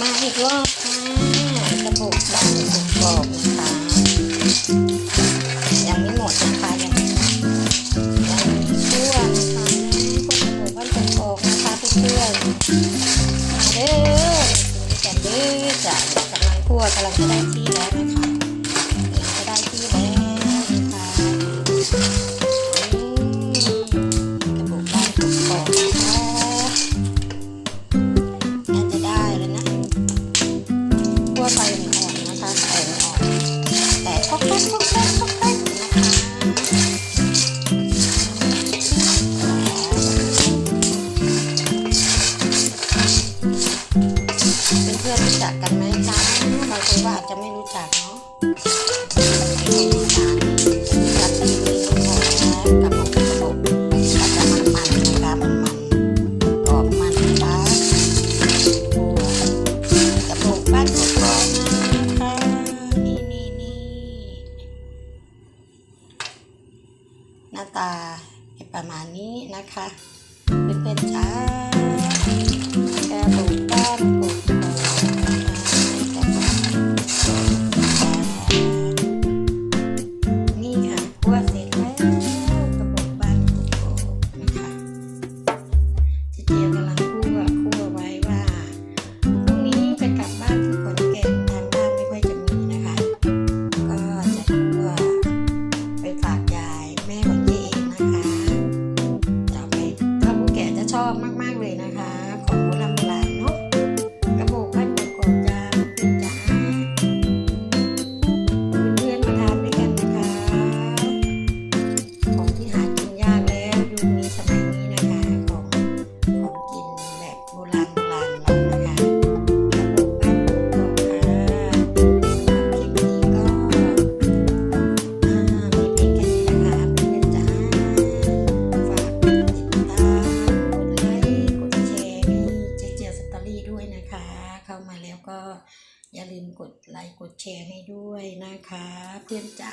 มาอีกรอบค่ะกระปุกดำสุกกรอบค่ะยังไม่หมดนะคะยังยังช่วงนะคะคนหนูบ้านจะออกนะคะเพื่อนมาเด้อกินด้กันเด้อจ้ะกำลังคั่วกำลังจะได้ที่แล้วนะคะ ไฟอ่อนนะคะไฟอ่อนแต่ก็ก็ก็ก็ก็กเพื่อนรู้จักกันไหมจ๊ะบางคนก็อาจจะไม่รู้จักเนาะ ตาประมาณนี้นะคะ เพื่นๆจ้า อย่าลืมกดไลค์กดแชร์ให้ด้วยนะคะ เตรียมจ้า